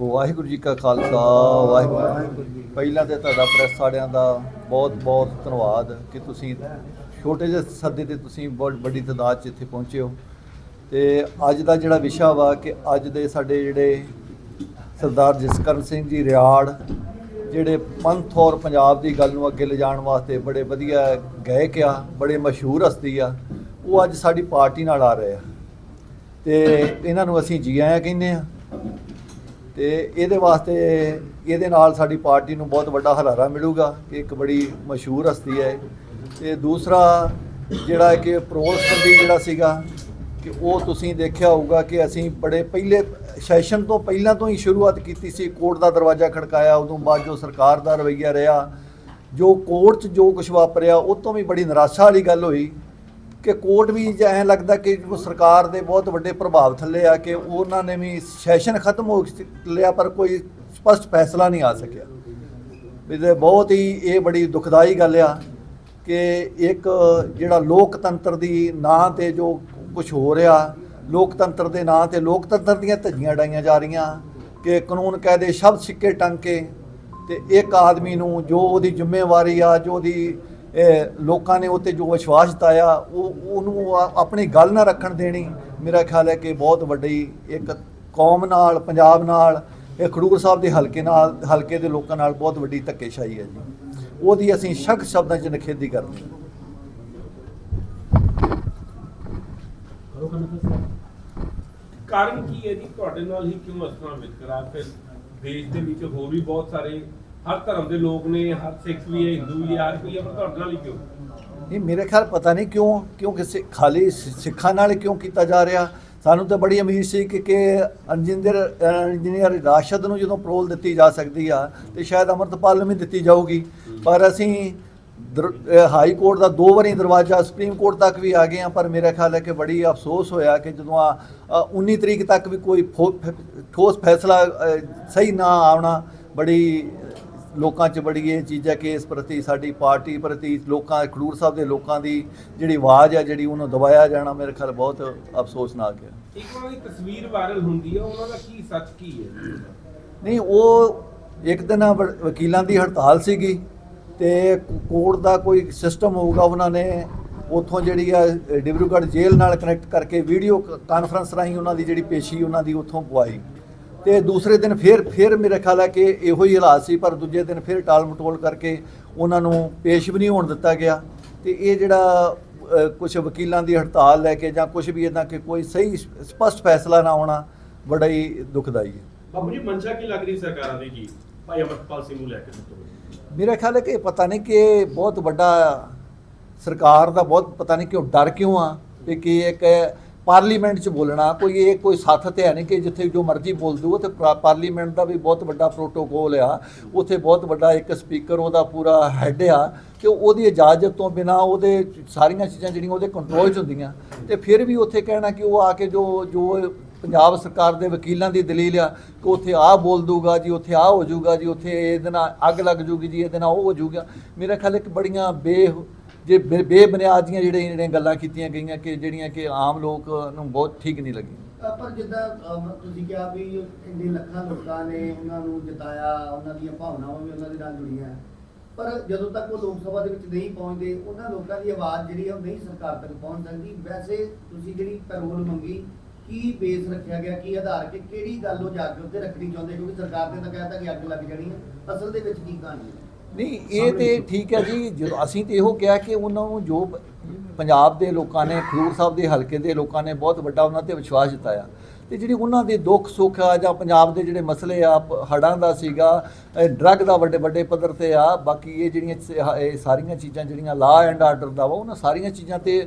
ਵਾਹਿਗੁਰੂ ਜੀ ਕਾ ਖਾਲਸਾ, ਵਾਹਿਗੁਰੂ ਜੀ ਪਹਿਲਾਂ ਤੇ ਤੁਹਾਡਾ ਪ੍ਰੈਸ ਵਾਲਿਆਂ ਦਾ ਬਹੁਤ ਬਹੁਤ ਧੰਨਵਾਦ ਕਿ ਤੁਸੀਂ ਛੋਟੇ ਜਿਹੇ ਸੱਦੇ ਤੇ ਤੁਸੀਂ ਬਹੁਤ ਵੱਡੀ ਤਾਦਾਦ 'ਚ ਇੱਥੇ ਪਹੁੰਚੇ ਹੋ। ਤੇ ਅੱਜ ਦਾ ਜਿਹੜਾ ਵਿਸ਼ਾ ਵਾ ਕਿ ਅੱਜ ਦੇ ਸਾਡੇ ਜਿਹੜੇ ਸਰਦਾਰ ਜਸਕਰਨ ਸਿੰਘ ਜੀ ਰਿਆੜ, ਜਿਹੜੇ ਪੰਥ ਔਰ ਪੰਜਾਬ ਦੀ ਗੱਲ ਨੂੰ ਅੱਗੇ ਲਿਜਾਣ ਵਾਸਤੇ ਬੜੇ ਵਧੀਆ ਗਾਇਕ ਆ, ਬੜੇ ਮਸ਼ਹੂਰ ਹਸਤੀ ਆ, ਉਹ ਅੱਜ ਸਾਡੀ ਪਾਰਟੀ ਨਾਲ ਆ ਰਹੇ ਆ। ਤੇ ਇਹਨਾਂ ਨੂੰ ਅਸੀਂ ਜੀ ਆਇਆਂ ਕਹਿੰਦੇ ਆ। ਤੇ ਇਹਦੇ ਵਾਸਤੇ ਇਹਦੇ ਨਾਲ ਸਾਡੀ ਪਾਰਟੀ ਨੂੰ ਬਹੁਤ ਵੱਡਾ ਹਲਾਰਾ ਮਿਲੂਗਾ ਕਿ ਇੱਕ ਬੜੀ ਮਸ਼ਹੂਰ ਹਸਤੀ ਹੈ। ਤੇ ਦੂਸਰਾ ਜਿਹੜਾ ਕਿ ਪ੍ਰੋਲ ਸੰਬੰਧੀ ਜਿਹੜਾ ਸੀਗਾ ਕਿ ਉਹ ਤੁਸੀਂ ਦੇਖਿਆ ਹੋਊਗਾ ਕਿ ਅਸੀਂ ਬੜੇ ਪਹਿਲੇ ਸੈਸ਼ਨ ਤੋਂ ਪਹਿਲਾਂ ਤੋਂ ਹੀ ਸ਼ੁਰੂਆਤ ਕੀਤੀ ਸੀ। ਕੋਰਟ ਦਾ ਦਰਵਾਜ਼ਾ ਖੜਕਾਇਆ, ਉਦੋਂ ਬਾਅਦ ਜੋ ਸਰਕਾਰ ਦਾ ਰਵੱਈਆ ਰਿਹਾ, ਜੋ ਕੋਰਟ 'ਚ ਜੋ ਕੁਝ ਵਾਪਰਿਆ, ਉਹ ਤੋਂ ਵੀ ਬੜੀ ਨਿਰਾਸ਼ਾ ਵਾਲੀ ਗੱਲ ਹੋਈ। ਕਿ ਕੋਰਟ ਵੀ ਐਂ ਲੱਗਦਾ ਕਿ ਸਰਕਾਰ ਦੇ ਬਹੁਤ ਵੱਡੇ ਪ੍ਰਭਾਵ ਥੱਲੇ ਆ ਕਿ ਉਹਨਾਂ ਨੇ ਵੀ ਸੈਸ਼ਨ ਖਤਮ ਹੋ ਲਿਆ, ਪਰ ਕੋਈ ਸਪਸ਼ਟ ਫੈਸਲਾ ਨਹੀਂ ਆ ਸਕਿਆ। ਵੀ ਬਹੁਤ ਹੀ ਇਹ ਬੜੀ ਦੁਖਦਾਈ ਗੱਲ ਆ ਕਿ ਇੱਕ ਜਿਹੜਾ ਲੋਕਤੰਤਰ ਦੀ ਨਾਂ ਤੇ ਜੋ ਕੁਝ ਹੋ ਰਿਹਾ, ਲੋਕਤੰਤਰ ਦੇ ਨਾਂ ਤੇ ਲੋਕਤੰਤਰ ਦੀਆਂ ਧੱਜੀਆਂ ਡਾਈਆਂ ਜਾ ਰਹੀਆਂ, ਕਿ ਕਾਨੂੰਨ ਕਾਇਦੇ ਸ਼ਬਦ ਸਿੱਕੇ ਟੰਗ ਕੇ ਤੇ ਇੱਕ ਆਦਮੀ ਨੂੰ ਜੋ ਉਹਦੀ ਜ਼ਿੰਮੇਵਾਰੀ ਆ, ਜੋ ਉਹਦੀ ਲੋਕਾਂ ਨੇ ਉੱਤੇ ਜੋ ਵਿਸ਼ਵਾਸ ਜਤਾਇਆ, ਉਹ, ਉਹਨੂੰ ਆਪਣੀ ਗੱਲ ਨਾ ਰੱਖਣ ਦੇਣੀ ਮੇਰਾ ਖਿਆਲ ਹੈ ਕਿ ਬਹੁਤ ਵੱਡੀ ਇੱਕ ਕੌਮ ਨਾਲ, ਪੰਜਾਬ ਨਾਲ, ਇਹ ਖਡੂਰ ਸਾਹਿਬ ਦੇ ਹਲਕੇ ਨਾਲ, ਹਲਕੇ ਦੇ ਲੋਕਾਂ ਨਾਲ ਬਹੁਤ ਵੱਡੀ ਧੱਕੇਸ਼ਾਹੀ ਹੈ ਜੀ। ਉਹਦੀ ਅਸੀਂ ਸ਼ੱਕ ਸ਼ਬਦਾਂ 'ਚ ਨਿਖੇਧੀ ਕਰਦੇ ਹਾਂ। ਕਾਰਨ ਕੀ ਹੈ ਜੀ? ਤੁਹਾਡੇ ਨਾਲ ਹੀ ਕਿਉਂ ਇਸ ਵਿਤਕਰਾ? ਫਿਰ ਦੇਸ਼ ਦੇ ਵਿੱਚ ਹੋਰ ਵੀ ਬਹੁਤ ਸਾਰੇ ਹਰ ਧਰਮ ਦੇ ਲੋਕ ਨੇ ਹਰ ਸਿੱਖ ਵੀ ਹੈ ਹਿੰਦੂ ਵੀ ਹੈ ਹਰ ਕੋਈ ਹੈ ਪਰ ਤੁਹਾਡੇ ਨਾਲ ਹੀ ਕਿਉਂ? ਇਹ ਮੇਰੇ ਖਿਆਲ ਪਤਾ ਨਹੀਂ ਕਿਉਂ ਕਿਉਂ ਕਿਸੇ ਖਾਲੀ ਸਿ- ਸਿੱਖਾਂ ਨਾਲ ਕਿਉਂ ਕੀਤਾ ਜਾ ਰਿਹਾ? ਸਾਨੂੰ ਤਾਂ ਬੜੀ ਉਮੀਦ ਸੀ ਕਿ ਕਿ ਇੰਜੀਨੀਅਰ ਇੰਜੀਨੀਅਰ ਰਾਸ਼ਦ ਨੂੰ ਜਦੋਂ ਪ੍ਰੋਲ ਦਿੱਤੀ ਜਾ ਸਕਦੀ ਆ ਤੇ ਸ਼ਾਇਦ ਅਮਰਤਪਾਲ ਨੂੰ ਵੀ ਦਿੱਤੀ ਜਾਊਗੀ। ਪਰ ਅਸੀਂ ਦਰ- ਹਾਈ ਕੋਰਟ ਦਾ ਦੋ ਵਾਰੀ ਦਰਵਾਜ਼ਾ ਸੁਪਰੀਮ ਕੋਰਟ ਤੱਕ ਵੀ ਆ ਗਏ ਆ ਪਰ ਮੇਰਾ ਖਿਆਲ ਹੈ ਕਿ ਬੜੀ ਅਫਸੋਸ ਹੋਇਆ ਕਿ ਜਦੋਂ ਆ ਅ, 19 ਤਰੀਕ ਤੱਕ ਵੀ ਕੋਈ ਠੋਸ ਫੈਸਲਾ ਸਹੀ ਨਾ ਆਉਣਾ ਬੜੀ ਲੋਕਾਂ 'ਚ ਬੜੀ ਇਹ ਚੀਜ਼ ਹੈ ਕਿ ਇਸ ਪ੍ਰਤੀ ਸਾਡੀ ਪਾਰਟੀ ਪ੍ਰਤੀ ਲੋਕਾਂ ਖਡੂਰ ਸਾਹਿਬ ਦੇ ਲੋਕਾਂ ਦੀ ਜਿਹੜੀ ਆਵਾਜ਼ ਹੈ ਜਿਹੜੀ ਉਹਨੂੰ ਦਬਾਇਆ ਜਾਣਾ ਮੇਰੇ ਖਿਆਲ ਬਹੁਤ ਅਫਸੋਸਨਾਕ ਹੈ। ਇੱਕ ਉਹਨਾਂ ਦੀ ਤਸਵੀਰ ਵਾਇਰਲ ਹੁੰਦੀ ਹੈ ਉਹਨਾਂ ਦਾ ਕੀ ਸੱਚ ਕੀ ਹੈ? ਨਹੀਂ ਉਹ ਇੱਕ ਦਿਨ ਵਕੀਲਾਂ ਦੀ ਹੜਤਾਲ ਸੀਗੀ ਤੇ ਕੋਰਟ ਦਾ ਕੋਈ ਸਿਸਟਮ ਹੋਊਗਾ ਉਹਨਾਂ ਨੇ ਉਥੋਂ ਜਿਹੜੀ ਆ ਡਿਬਰੂਗੜ੍ਹ ਜੇਲ੍ਹ ਨਾਲ ਕਨੈਕਟ ਕਰਕੇ ਵੀਡੀਓ ਕਾਨਫਰੰਸ ਰਾਹੀਂ ਉਹਨਾਂ ਦੀ ਜਿਹੜੀ ਪੇਸ਼ੀ ਉਹਨਾਂ ਦੀ ਉਥੋਂ ਪਵਾਈ ਤੇ ਦੂਸਰੇ ਦਿਨ ਫਿਰ ਫਿਰ ਮੇਰੇ ਖਿਆਲ ਹੈ ਕਿ ਇਹੋ ਹੀ ਹਾਲਾਤ ਸੀ ਪਰ ਦੂਜੇ ਦਿਨ ਫਿਰ ਟਾਲ ਮਟੋਲ ਕਰਕੇ ਉਹਨਾਂ ਨੂੰ ਪੇਸ਼ ਵੀ ਨਹੀਂ ਹੋਣ ਦਿੱਤਾ ਗਿਆ। ਤੇ ਇਹ ਜਿਹੜਾ ਕੁਝ ਵਕੀਲਾਂ ਦੀ ਹੜਤਾਲ ਲੈ ਕੇ ਜਾਂ ਕੁਝ ਵੀ ਇਦਾਂ ਕਿ ਕੋਈ ਸਹੀ ਸਪਸ਼ਟ ਫੈਸਲਾ ਨਾ ਆਉਣਾ ਬੜਾ ਹੀ ਦੁਖਦਾਈ ਹੈ। ਬਾਬੂ ਜੀ ਮਨਸ਼ਾ ਕੀ ਲੱਗ ਰਹੀ ਸਰਕਾਰਾਂ ਦੀ ਜੀ ਭਾਈ ਅਮਰਪਾਲ ਸਿੰਘ ਨੂੰ ਲੈ ਕੇ? ਮੇਰਾ ਖਿਆਲ ਹੈ ਕਿ ਪਤਾ ਨਹੀਂ ਕਿ ਬਹੁਤ ਵੱਡਾ ਸਰਕਾਰ ਦਾ ਬਹੁਤ ਪਤਾ ਨਹੀਂ ਕਿਉਂ ਡਰ ਕਿਉਂ ਆ ਕਿ ਇੱਕ ਪਾਰਲੀਮੈਂਟ 'ਚ ਬੋਲਣਾ, ਕੋਈ ਇਹ ਕੋਈ ਸਾਥ ਤੇ ਹੈ ਨਹੀਂ ਕਿ ਜਿੱਥੇ ਜੋ ਮਰਜ਼ੀ ਬੋਲ ਦੂ ਤੇ ਪਾਰਲੀਮੈਂਟ ਦਾ ਵੀ ਬਹੁਤ ਵੱਡਾ ਪ੍ਰੋਟੋਕੋਲ ਆ। ਉੱਥੇ ਬਹੁਤ ਵੱਡਾ ਇੱਕ ਸਪੀਕਰ ਉਹਦਾ ਪੂਰਾ ਹੈੱਡ ਆ ਕਿ ਉਹਦੀ ਇਜਾਜ਼ਤ ਤੋਂ ਬਿਨਾ ਉਹਦੇ ਸਾਰੀਆਂ ਚੀਜ਼ਾਂ ਜਿਹੜੀਆਂ ਉਹਦੇ ਕੰਟਰੋਲ 'ਚ ਹੁੰਦੀਆਂ। ਤੇ ਫਿਰ ਵੀ ਉੱਥੇ ਕਹਿਣਾ ਕਿ ਉਹ ਆ ਕੇ ਜੋ ਜੋ ਪੰਜਾਬ ਸਰਕਾਰ ਦੇ ਵਕੀਲਾਂ ਦੀ ਦਲੀਲ ਆ ਕਿ ਉੱਥੇ ਆਹ ਬੋਲ ਦੂਗਾ ਜੀ, ਉੱਥੇ ਆਹ ਹੋ ਜਾਊਗਾ ਜੀ, ਉੱਥੇ ਇਹਦੇ ਨਾਲ ਅੱਗ ਲੱਗ ਜੂਗੀ ਜੀ, ਇਹਦੇ ਨਾਲ ਉਹ ਹੋ ਜਾਊਗਾ ਮੇਰਾ ਖਿਆਲ ਇੱਕ ਬੜੀਆਂ ਬੇ ਜੇ ਬੇ- ਬੇਬੁਨਿਆਦ ਦੀਆਂ ਜਿਹੜੀਆਂ ਜਿਹੜੀਆਂ ਗੱਲਾਂ ਕੀਤੀਆਂ ਗਈਆਂ ਕਿ ਜਿਹੜੀਆਂ ਕਿ ਆਮ ਲੋਕ ਨੂੰ ਬਹੁਤ ਠੀਕ ਨਹੀਂ ਲੱਗੀਆਂ। ਪਰ ਜਿੱਦਾਂ ਤੁਸੀਂ ਕਿਹਾ ਵੀ ਇੰਨੇ ਲੱਖਾਂ ਲੋਕਾਂ ਨੇ ਉਹਨਾਂ ਨੂੰ ਜਿਤਾਇਆ, ਉਹਨਾਂ ਦੀਆਂ ਭਾਵਨਾਵਾਂ ਵੀ ਉਹਨਾਂ ਦੇ ਨਾਲ ਜੁੜੀਆਂ। ਪਰ ਜਦੋਂ ਤੱਕ ਉਹ ਲੋਕ ਸਭਾ ਦੇ ਵਿੱਚ ਨਹੀਂ ਪਹੁੰਚਦੇ, ਉਹਨਾਂ ਲੋਕਾਂ ਦੀ ਆਵਾਜ਼ ਜਿਹੜੀ ਆ ਉਹ ਨਹੀਂ ਸਰਕਾਰ ਤੱਕ ਪਹੁੰਚ ਸਕਦੀ। ਵੈਸੇ ਤੁਸੀਂ ਜਿਹੜੀ ਪੈਰੋਲ ਮੰਗੀ, ਕੀ ਬੇਸ ਰੱਖਿਆ ਗਿਆ, ਕੀ ਆਧਾਰ ਕਿ ਕਿਹੜੀ ਗੱਲ ਉਹ ਜਾ ਕੇ ਉੱਤੇ ਰੱਖਣੀ ਚਾਹੁੰਦੇ? ਕਿਉਂਕਿ ਸਰਕਾਰ ਨੇ ਤਾਂ ਕਹਿਤਾ ਕਿ ਅੱਗ ਲੱਗ ਜਾਣੀ ਹੈ ਅਸਲ ਦੇ ਵਿੱਚ ਕੀ ਕਹਾਣੀ ਹੈ? ਨਹੀਂ ਇਹ ਤੇ ਠੀਕ ਹੈ ਜੀ ਜਦੋਂ ਅਸੀਂ ਤੇ ਇਹੋ ਕਿਹਾ ਕਿ ਉਹਨਾਂ ਨੂੰ ਜੋ ਪੰਜਾਬ ਦੇ ਲੋਕਾਂ ਨੇ ਖਡੂਰ ਸਾਹਿਬ ਦੇ ਹਲਕੇ ਦੇ ਲੋਕਾਂ ਨੇ ਬਹੁਤ ਵੱਡਾ ਉਹਨਾਂ ਤੇ ਵਿਸ਼ਵਾਸ ਜਤਾਇਆ। ਤੇ ਜਿਹੜੀ ਉਹਨਾਂ ਦੇ ਦੁੱਖ ਸੁੱਖ ਆ ਜਾਂ ਪੰਜਾਬ ਦੇ ਜਿਹੜੇ ਮਸਲੇ ਆ ਹੜ੍ਹਾਂ ਦਾ ਸੀਗਾ ਡਰੱਗ ਦਾ ਵੱਡੇ ਵੱਡੇ ਪੱਧਰ ਤੇ ਆ ਬਾਕੀ ਇਹ ਜਿਹੜੀਆਂ ਇਹ ਸਾਰੀਆਂ ਚੀਜ਼ਾਂ ਜਿਹੜੀਆਂ ਲਾ ਐਂਡ ਆਰਡਰ ਦਾ ਵਾ ਉਹਨਾਂ ਸਾਰੀਆਂ ਚੀਜ਼ਾਂ ਤੇ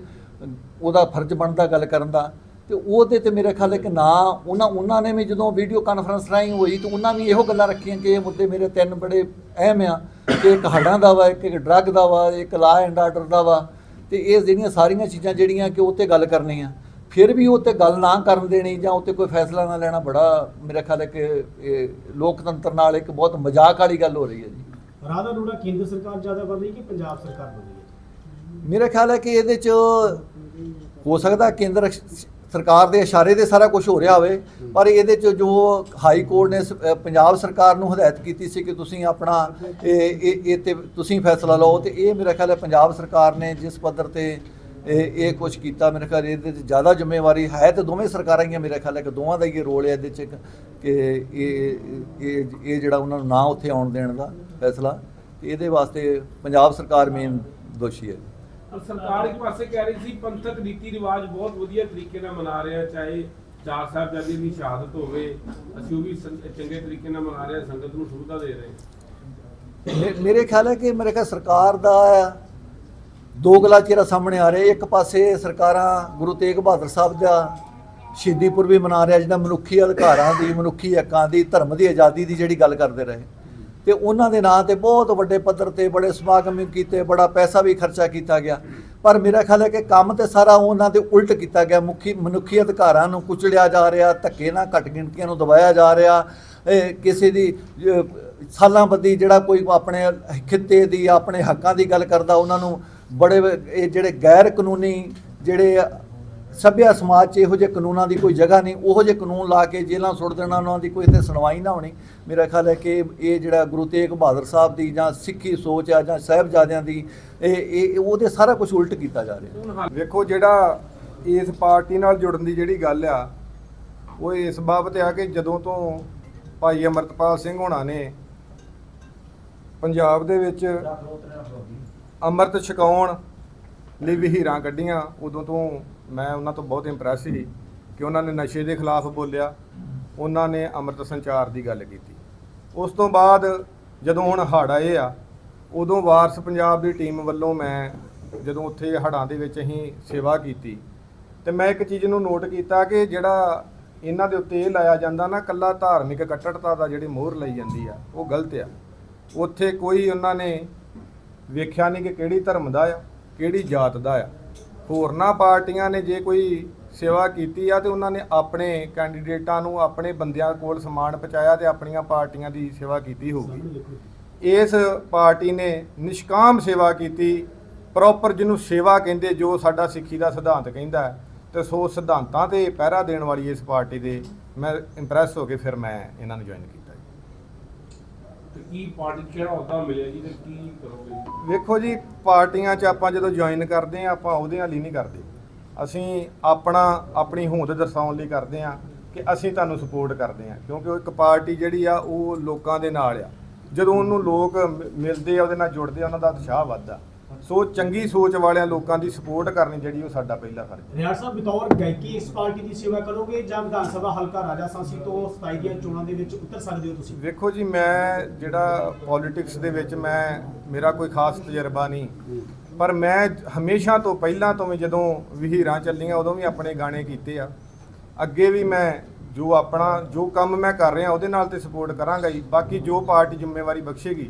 ਉਹਦਾ ਫਰਜ਼ ਬਣਦਾ ਗੱਲ ਕਰਨ ਦਾ। ਤੇ ਉਹਦੇ ਤੇ ਮੇਰੇ ਖਿਆਲ ਹੈ ਕਿ ਨਾ ਉਹਨਾਂ ਉਹਨਾਂ ਨੇ ਵੀ ਜਦੋਂ ਵੀਡੀਓ ਕਾਨਫਰੰਸ ਰਾਹੀਂ ਹੋਈ ਤੇ ਉਹਨਾਂ ਵੀ ਇਹੋ ਗੱਲਾਂ ਰੱਖੀਆਂ ਕਿ ਇਹ ਮੁੱਦੇ ਮੇਰੇ ਤਿੰਨ ਬੜੇ ਅਹਿਮ ਆ ਕਿ ਇੱਕ ਹੜਾਂ ਦਾ ਵਾ ਇੱਕ ਡਰੱਗ ਦਾ ਵਾ ਇੱਕ ਲਾ ਐਂਡ ਆਰਡਰ ਦਾ ਵਾ ਤੇ ਇਹ ਜਿਹੜੀਆਂ ਸਾਰੀਆਂ ਚੀਜ਼ਾਂ ਜਿਹੜੀਆਂ ਕਿ ਉੱਤੇ ਗੱਲ ਕਰਨੀ ਆ ਫਿਰ ਵੀ ਉੱਤੇ ਗੱਲ ਨਾ ਕਰਨ ਦੇਣੀ ਜਾਂ ਉੱਤੇ ਕੋਈ ਫੈਸਲਾ ਨਾ ਲੈਣਾ ਬੜਾ ਮੇਰੇ ਖਿਆਲ ਹੈ ਕਿ ਇਹ ਲੋਕਤੰਤਰ ਨਾਲ ਇੱਕ ਬਹੁਤ ਮਜ਼ਾਕ ਵਾਲੀ ਗੱਲ ਹੋ ਰਹੀ ਹੈ ਜੀ। ਰਾਧਾ ਰੂੜਾ ਕੇਂਦਰ ਸਰਕਾਰ ਜ਼ਿਆਦਾ ਬਣ ਰਹੀ ਕਿ ਪੰਜਾਬ ਸਰਕਾਰ ਬਣ ਰਹੀ ਹੈ? ਮੇਰਾ ਖਿਆਲ ਹੈ ਕਿ ਇਹਦੇ ਚ ਹੋ ਸਕਦਾ ਕੇਂਦਰ ਸਰਕਾਰ ਦੇ ਇਸ਼ਾਰੇ ਤੇ ਸਾਰਾ ਕੁਝ ਹੋ ਰਿਹਾ ਹੋਵੇ ਪਰ ਇਹਦੇ ਚ ਜੋ ਹਾਈ ਕੋਰਟ ਨੇ ਪੰਜਾਬ ਸਰਕਾਰ ਨੂੰ ਹਦਾਇਤ ਕੀਤੀ ਸੀ ਕਿ ਤੁਸੀਂ ਆਪਣਾ ਇਹ ਇਹ ਤੇ ਤੁਸੀਂ ਫੈਸਲਾ ਲਓ ਤੇ ਇਹ ਮੇਰਾ ਖਿਆਲ ਹੈ ਪੰਜਾਬ ਸਰਕਾਰ ਨੇ ਜਿਸ ਪੱਧਰ ਤੇ ਇਹ ਇਹ ਕੁਝ ਕੀਤਾ ਮੇਰੇ ਖਿਆਲ ਇਹਦੇ ਚ ਜ਼ਿਆਦਾ ਜ਼ਿੰਮੇਵਾਰੀ ਹੈ ਤੇ ਦੋਵੇਂ ਸਰਕਾਰਾਂ ਹੀ ਮੇਰੇ ਖਿਆਲ ਹੈ ਕਿ ਦੋਵਾਂ ਦਾ ਹੀ ਰੋਲ ਹੈ ਇਹਦੇ ਚ ਕਿ ਇਹ ਇਹ ਇਹ ਜਿਹੜਾ ਉਹਨਾਂ ਨੂੰ ਨਾ ਉੱਥੇ ਆਉਣ ਦੇਣ ਦਾ ਫੈਸਲਾ ਤੇ ਇਹਦੇ ਵਾਸਤੇ ਪੰਜਾਬ ਸਰਕਾਰ ਮੇਨ ਦੋਸ਼ੀ ਹੈ। ਸਰਕਾਰ ਇੱਕ ਪਾਸੇ ਕਹਿ ਰਹੀ ਸੀ ਪੰਥਕ ਰੀਤੀ ਰਿਵਾਜ ਬਹੁਤ ਵਧੀਆ ਤਰੀਕੇ ਨਾਲ ਮਨਾ ਰਹੇ ਆ ਚਾਹੇ ਚਾਰ ਸਾਹਿਬਜ਼ਾਦੇ ਦੀ ਸ਼ਹਾਦਤ ਹੋਵੇ, ਅਸੀਂ ਉਹ ਵੀ ਚੰਗੇ ਤਰੀਕੇ ਨਾਲ ਮਨਾ ਰਹੇ ਆ ਸੰਗਤ ਨੂੰ ਸੁਵਿਧਾ ਦੇ ਰਹੇ ਮੇਰੇ ਖਿਆਲ ਹੈ ਕਿ ਮੇਰੇ ਖਿਆਲ ਸਰਕਾਰ ਦਾ ਦੋਗਲਾ ਚਿਹਰਾ ਸਾਹਮਣੇ ਆ ਰਿਹਾ। ਇੱਕ ਪਾਸੇ ਸਰਕਾਰਾਂ ਗੁਰੂ ਤੇਗ ਬਹਾਦਰ ਸਾਹਿਬ ਦਾ ਸ਼ਹੀਦੀਪੁਰ ਵੀ ਮਨਾ ਰਿਹਾ, ਜਿਹਦਾ ਮਨੁੱਖੀ ਅਧਿਕਾਰਾਂ ਦੀ, ਮਨੁੱਖੀ ਹੱਕਾਂ ਦੀ, ਧਰਮ ਦੀ, ਆਜ਼ਾਦੀ ਦੀ ਜਿਹੜੀ ਗੱਲ ਕਰਦੇ ਰਹੇ। ਤੇ ਉਹਨਾਂ ਦੇ ਨਾਂ ਤੇ ਬਹੁਤ ਵੱਡੇ ਪੱਧਰ ਤੇ ਬੜੇ ਸਮਾਗਮ ਵੀ ਕੀਤੇ, ਬੜਾ ਪੈਸਾ ਵੀ ਖਰਚਾ ਕੀਤਾ ਗਿਆ। ਪਰ ਮੇਰਾ ਖਿਆਲ ਹੈ ਕਿ ਕੰਮ ਤੇ ਸਾਰਾ ਉਹਨਾਂ ਦੇ ਉਲਟ ਕੀਤਾ ਗਿਆ। ਮੁਖੀ, ਮਨੁੱਖੀ ਅਧਿਕਾਰਾਂ ਨੂੰ ਕੁਚਲਿਆ ਜਾ ਰਿਹਾ, ਧੱਕੇ ਨਾਲ ਘੱਟ ਗਿਣਤੀਆਂ ਨੂੰ ਦਬਾਇਆ ਜਾ ਰਿਹਾ। ਇਹ ਕਿਸੇ ਦੀ ਸਾਲਾਂ ਬੱਦੀ ਜਿਹੜਾ ਕੋਈ ਆਪਣੇ ਖਿੱਤੇ ਦੀ ਆਪਣੇ ਹੱਕਾਂ ਦੀ ਗੱਲ ਕਰਦਾ, ਉਹਨਾਂ ਨੂੰ ਬੜੇ, ਇਹ ਜਿਹੜੇ ਗੈਰ ਕਾਨੂੰਨੀ ਜਿਹੜੇ ਸਭਿਆ ਸਮਾਜ 'ਚ ਇਹੋ ਜਿਹੇ ਕਾਨੂੰਨਾਂ ਦੀ ਕੋਈ ਜਗ੍ਹਾ ਨਹੀਂ, ਉਹੋ ਜਿਹੇ ਕਾਨੂੰਨ ਲਾ ਕੇ ਜੇਲ੍ਹਾਂ ਸੁੱਟ ਦੇਣਾ, ਉਹਨਾਂ ਦੀ ਕੋਈ ਇੱਥੇ ਸੁਣਵਾਈ ਨਾ ਹੋਣੀ। ਮੇਰਾ ਖਿਆਲ ਹੈ ਕਿ ਇਹ ਜਿਹੜਾ ਗੁਰੂ ਤੇਗ ਬਹਾਦਰ ਸਾਹਿਬ ਦੀ ਜਾਂ ਸਿੱਖੀ ਸੋਚ ਆ ਜਾਂ ਸਾਹਿਬਜ਼ਾਦਿਆਂ ਦੀ, ਇਹ ਇਹ ਉਹਦੇ ਸਾਰਾ ਕੁਝ ਉਲਟ ਕੀਤਾ ਜਾ ਰਿਹਾ। ਹੁਣ ਵੇਖੋ ਜਿਹੜਾ ਇਸ ਪਾਰਟੀ ਨਾਲ ਜੁੜਨ ਦੀ ਜਿਹੜੀ ਗੱਲ ਆ, ਉਹ ਇਸ ਬਾਬਤ ਆ ਕਿ ਜਦੋਂ ਤੋਂ ਭਾਈ ਅਮਰਤਪਾਲ ਸਿੰਘ ਹੋਣਾ ਨੇ ਪੰਜਾਬ ਦੇ ਵਿੱਚ ਅੰਮ੍ਰਿਤ ਛਕਾਉਣ ਲਈ ਵਹੀਰਾਂ ਕੱਢੀਆਂ, ਉਦੋਂ ਤੋਂ ਮੈਂ ਉਹਨਾਂ ਤੋਂ ਬਹੁਤ ਇੰਪ੍ਰੈਸ ਸੀ ਕਿ ਉਹਨਾਂ ਨੇ ਨਸ਼ੇ ਦੇ ਖਿਲਾਫ ਬੋਲਿਆ, ਉਹਨਾਂ ਨੇ ਅੰਮ੍ਰਿਤ ਸੰਚਾਰ ਦੀ ਗੱਲ ਕੀਤੀ। ਉਸ ਤੋਂ ਬਾਅਦ ਜਦੋਂ ਹੁਣ ਹੜ੍ਹ ਆਏ ਆ, ਉਦੋਂ ਵਾਰਸ ਪੰਜਾਬ ਦੀ ਟੀਮ ਵੱਲੋਂ ਮੈਂ ਜਦੋਂ ਉੱਥੇ ਹੜ੍ਹਾਂ ਦੇ ਵਿੱਚ ਅਸੀਂ ਸੇਵਾ ਕੀਤੀ, ਤੇ ਮੈਂ ਇੱਕ ਚੀਜ਼ ਨੂੰ ਨੋਟ ਕੀਤਾ ਕਿ ਜਿਹੜਾ ਇਹਨਾਂ ਦੇ ਉੱਤੇ ਇਹ ਲਾਇਆ ਜਾਂਦਾ ਨਾ ਕੱਲਾ ਧਾਰਮਿਕ ਕੱਟੜਤਾ ਦਾ ਜਿਹੜੀ ਮੋਹਰ ਲਈ ਜਾਂਦੀ ਆ, ਉਹ ਗਲਤ ਆ। ਉੱਥੇ ਕੋਈ ਉਹਨਾਂ ਨੇ ਵੇਖਿਆ ਨਹੀਂ ਕਿ ਕਿਹੜੀ ਧਰਮ ਦਾ ਆ, ਕਿਹੜੀ ਜਾਤ ਦਾ ਆ। ਹੋਰਨਾਂ ਪਾਰਟੀਆਂ ਨੇ ਜੇ ਕੋਈ ਸੇਵਾ ਕੀਤੀ ਆ ਤੇ ਉਹਨਾਂ ਨੇ ਆਪਣੇ ਕੈਂਡੀਡੇਟਾਂ ਨੂੰ ਆਪਣੇ ਬੰਦਿਆਂ ਕੋਲ ਸਮਾਨ ਪਹੁੰਚਾਇਆ ਤੇ ਆਪਣੀਆਂ ਪਾਰਟੀਆਂ ਦੀ ਸੇਵਾ ਕੀਤੀ ਹੋਊਗੀ। ਇਸ ਪਾਰਟੀ ਨੇ ਨਿਸ਼ਕਾਮ ਸੇਵਾ ਕੀਤੀ ਪ੍ਰੋਪਰ ਜਿਹਨੂੰ ਸੇਵਾ ਕਹਿੰਦੇ ਜੋ ਸਾਡਾ ਸਿੱਖੀ ਦਾ ਸਿਧਾਂਤ ਕਹਿੰਦਾ ਹੈ, ਤੇ ਸੋ ਸਿਧਾਂਤਾਂ ਤੇ ਪਹਿਰਾ ਦੇਣ ਵਾਲੀ ਇਸ ਪਾਰਟੀ ਦੇ ਮੈਂ ਇੰਪ੍ਰੈਸ ਹੋ ਕੇ ਫਿਰ ਮੈਂ ਇਹਨਾਂ ਨੂੰ ਜੁਆਇਨ ਕੀਤਾ। ਤੇ ਕੀ ਪਾਰਟੀ 'ਚ ਕਿਹੜਾ ਅਹੁਦਾ ਮਿਲਿਆ ਜੀ ਤੇ ਕੀ ਕਰੋਗੇ? ਵੇਖੋ ਜੀ, ਪਾਰਟੀਆਂ 'ਚ ਆਪਾਂ ਜਦੋਂ ਜੁਆਇਨ ਕਰਦੇ ਆ ਆਪਾਂ ਉਹਦੇ ਲਈ ਨਹੀਂ ਕਰਦੇ। ਅਸੀਂ ਆਪਣਾ, ਆਪਣੀ ਹੋਂਦ ਦਰਸਾਉਣ ਲਈ ਕਰਦੇ ਆ ਕਿ ਅਸੀਂ ਤੁਹਾਨੂੰ ਸਪੋਰਟ ਕਰਦੇ ਆ ਕਿਉਂਕਿ ਉਹ ਇੱਕ ਪਾਰਟੀ ਜਿਹੜੀ ਆ, ਉਹ ਲੋਕਾਂ ਦੇ ਨਾਲ ਆ। ਜਦੋਂ ਉਹਨੂੰ ਲੋਕ ਮਿਲਦੇ ਆ, ਉਹਦੇ ਨਾਲ ਜੁੜਦੇ ਆ, ਉਹਨਾਂ ਦਾ ਉਤਸ਼ਾਹ ਵੱਧਦਾ। ਸੋ ਚੰਗੀ ਸੋਚ ਵਾਲਿਆਂ ਲੋਕਾਂ ਦੀ ਸਪੋਰਟ ਕਰਨੀ ਜਿਹੜੀ ਉਹ ਸਾਡਾ ਪਹਿਲਾ ਫਰਜ਼ ਹੈ। ਰਿਆੜ ਸਾਹਿਬ ਬਤੌਰ ਗਾਇਕੀ ਇਸ ਪਾਰਟੀ ਦੀ ਸੇਵਾ ਕਰੋਗੇ ਜਾਂ ਵਿਧਾਨ ਸਭਾ ਹਲਕਾ ਰਾਜਾ ਸਾਂਸੀ ਤੋਂ 27 ਦੀਆਂ ਚੋਣਾਂ ਦੇ ਵਿੱਚ ਉਤਰ ਸਕਦੇ ਹੋ ਤੁਸੀਂ? ਵੇਖੋ ਜੀ ਮੈਂ ਜਿਹੜਾ ਪੋਲਿਟਿਕਸ ਦੇ ਵਿੱਚ ਮੈਂ ਮੇਰਾ ਕੋਈ ਖਾਸ ਤਜਰਬਾ ਨਹੀਂ। ਪਰ ਮੈਂ ਹਮੇਸ਼ਾ ਤੋਂ ਪਹਿਲਾਂ ਤੋਂ ਵੀ ਜਦੋਂ ਵਹੀਰਾਂ ਚੱਲੀਆਂ ਉਦੋਂ ਵੀ ਆਪਣੇ ਗਾਣੇ ਕੀਤੇ ਆ। ਅੱਗੇ ਵੀ ਮੈਂ ਜੋ ਆਪਣਾ ਜੋ ਕੰਮ ਮੈਂ ਕਰ ਰਿਹਾ ਉਹਦੇ ਨਾਲ ਤੇ ਸਪੋਰਟ ਕਰਾਂਗਾ ਹੀ ਬਾਕੀ ਜੋ ਪਾਰਟੀ ਜ਼ਿੰਮੇਵਾਰੀ ਬਖਸ਼ੇਗੀ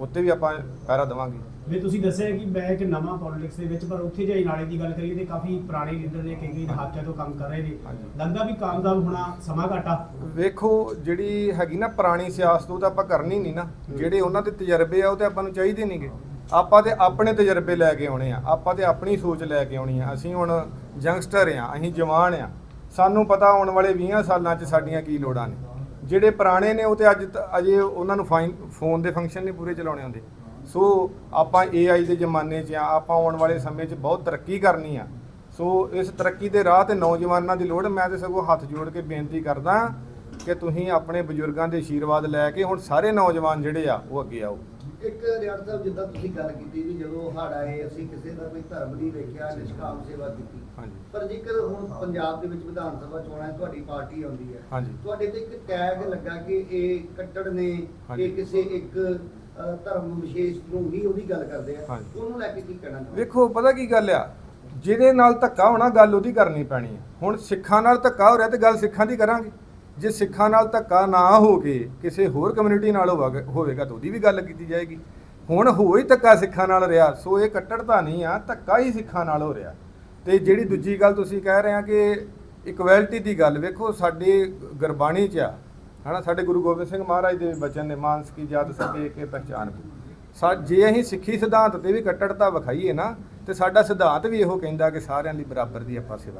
ਉੱਤੇ ਵੀ ਆਪਾਂ ਪੈਰਾ ਦੇਵਾਂਗੇ। ਵੀ ਤੁਸੀਂ ਦੱਸਿਆ ਕਿ ਮੈਂ ਇੱਕ ਨਵਾਂ ਪੋਲਿਟਿਕਸ ਦੇ ਵਿੱਚ ਪਰ ਉੱਥੇ ਜੇ ਨਾਲੇ ਦੀ ਗੱਲ ਕਰੀਏ ਤੇ ਕਾਫੀ ਪੁਰਾਣੇ ਲੀਡਰ ਨੇ ਕਈ ਕਈ ਦਹਾਕਿਆਂ ਤੋਂ ਕੰਮ ਕਰ ਰਹੇ ਨੇ। ਲੱਗਦਾ ਵੀ ਕਾਮਯਾਬ ਹੋਣਾ ਸਮਾਂ ਘਾਟਾ। ਵੇਖੋ ਜਿਹੜੀ ਹੈਗੀ ਨਾ ਪੁਰਾਣੀ ਸਿਆਸਤ ਉਹ ਤਾਂ ਆਪਾਂ ਕਰਨੀ ਨਹੀਂ ਨਾ। ਜਿਹੜੇ ਉਹਨਾਂ ਦੇ ਤਜਰਬੇ ਆ ਉਹ ਤੇ ਆਪਾਂ ਨੂੰ ਚਾਹੀਦੇ ਨਹੀਂਗੇ ਆਪਾਂ ਤੇ ਆਪਣੇ ਤਜਰਬੇ ਲੈ ਕੇ ਆਉਣੇ ਆ। ਆਪਾਂ ਤੇ ਆਪਣੀ ਸੋਚ ਲੈ ਕੇ ਆਉਣੀ ਆ। ਅਸੀਂ ਹੁਣ ਯੰਗਸਟਰ ਆ ਅਸੀਂ ਜਵਾਨ ਆ। ਸਾਨੂੰ ਪਤਾ ਆਉਣ ਵਾਲੇ 20 ਸਾਲਾਂ 'ਚ ਸਾਡੀਆਂ ਕੀ ਲੋੜਾਂ ਨੇ। ਜਿਹੜੇ ਪੁਰਾਣੇ ਨੇ ਉਹ ਤੇ ਅੱਜ ਤ- ਅਜੇ ਉਹਨਾਂ ਨੂੰ ਫਾਈਨ, ਫੋਨ ਦੇ ਫੰਕਸ਼ਨ ਨਹੀਂ ਪੂਰੇ ਚਲਾਉਣੇ ਹੁੰਦੇ। ਸੋ ਆਪਾਂ AI ਦੇ ਜ਼ਮਾਨੇ 'ਚ ਆ ਆਪਾਂ ਆਉਣ ਵਾਲੇ ਸਮੇਂ 'ਚ ਬਹੁਤ ਤਰੱਕੀ ਕਰਨੀ ਆ। ਸੋ ਇਸ ਤਰੱਕੀ ਦੇ ਰਾਹ ਤੇ ਨੌਜਵਾਨਾਂ ਦੀ ਲੋੜ, ਮੈਂ ਤੇ ਸਗੋਂ ਹੱਥ ਜੋੜ ਕੇ ਬੇਨਤੀ ਕਰਦਾ ਕਿ ਤੁਸੀਂ ਆਪਣੇ ਬਜ਼ੁਰਗਾਂ ਦੇ ਆਸ਼ੀਰਵਾਦ ਲੈ ਕੇ ਹੁਣ ਸਾਰੇ ਨੌਜਵਾਨ ਜਿਹੜੇ ਆ, ਉਹ ਅੱਗੇ ਆਓ। ਇੱਕ ਰਿਆੜ ਸਾਹਿਬ ਜਿੱਦਾਂ ਤੁਸੀਂ ਗੱਲ ਕੀਤੀ ਵੀ ਜਦੋਂ ਹੜ੍ਹ ਆਏ ਅਸੀਂ ਕਿਸੇ ਦਾ ਕੋਈ ਧਰਮ ਨਹੀਂ ਵੇਖਿਆ ਨਿਸ਼ਕਾਮ ਸੇਵਾ ਕੀਤੀ। ਪਰ ਜੇਕਰ ਹੁਣ ਪੰਜਾਬ ਦੇ ਵਿੱਚ ਵਿਧਾਨ ਸਭਾ ਚੋਣਾਂ ਤੁਹਾਡੀ ਪਾਰਟੀ ਆਉਂਦੀ ਹੈ। ਤੁਹਾਡੇ ਤੇ ਇੱਕ ਟੈਗ ਲੱਗਾ ਕਿ ਇਹ ਕੱਟੜ ਨੇ। ਇਹ ਕਿਸੇ ਇੱਕ ਧਰਮ ਵਿਸ਼ੇਸ਼ ਨੂੰ ਹੀ ਉਹਦੀ ਗੱਲ ਕਰਦੇ ਆ। ਉਹਨੂੰ ਲੈ ਕੇ ਕੀ ਕਹਿਣਾ ਵੇਖੋ ਪਤਾ ਕੀ ਗੱਲ ਆ? ਜਿਹਦੇ ਨਾਲ ਧੱਕਾ ਹੋਣਾ ਗੱਲ ਉਹਦੀ ਕਰਨੀ ਪੈਣੀ ਹੈ ਹੁਣ ਸਿੱਖਾਂ ਨਾਲ ਧੱਕਾ ਹੋ ਰਿਹਾ ਤੇ ਗੱਲ ਸਿੱਖਾਂ ਦੀ ਕਰਾਂਗੇ। ਜੇ ਸਿੱਖਾਂ ਨਾਲ ਧੱਕਾ ਨਾ ਹੋ ਕੇ ਕਿਸੇ ਹੋਰ ਕਮਿਊਨਿਟੀ ਨਾਲ ਹੋਵਾਗਾ- ਹੋਵੇਗਾ ਤਾਂ ਉਹਦੀ ਵੀ ਗੱਲ ਕੀਤੀ ਜਾਏਗੀ। ਹੁਣ ਹੋ ਹੀ ਧੱਕਾ ਸਿੱਖਾਂ ਨਾਲ ਰਿਹਾ, ਸੋ ਇਹ ਕੱਟੜਤਾ ਨਹੀਂ ਆ, ਧੱਕਾ ਹੀ ਸਿੱਖਾਂ ਨਾਲ ਹੋ ਰਿਹਾ। ਤੇ ਜਿਹੜੀ ਦੂਜੀ ਗੱਲ ਤੁਸੀਂ ਕਹਿ ਰਹੇ ਆ ਕਿ ਇਕੁਐਲਿਟੀ ਦੀ ਗੱਲ, ਵੇਖੋ ਸਾਡੇ ਗੁਰਬਾਣੀ 'ਚ ਆ, ਹਨਾ, ਸਾਡੇ ਗੁਰੂ ਗੋਬਿੰਦ ਸਿੰਘ ਮਹਾਰਾਜ ਦੇ ਬਚਨ ਨੇ ਮਾਨਸ ਕੀ ਜਾਤ ਸਭੇ ਕੇ ਪਹਿਚਾਨ ਸਾ ਜੇ ਅਸੀਂ ਸਿੱਖੀ ਸਿਧਾਂਤ ਤੇ ਵੀ ਕੱਟੜਤਾ ਵਿਖਾਈਏ ਨਾ, ਤੇ ਸਾਡਾ ਸਿਧਾਂਤ ਵੀ ਇਹੋ ਕਹਿੰਦਾ ਕਿ ਸਾਰਿਆਂ ਲਈ ਬਰਾਬਰ ਦੀ ਆਪਾਂ ਸੇਵਾ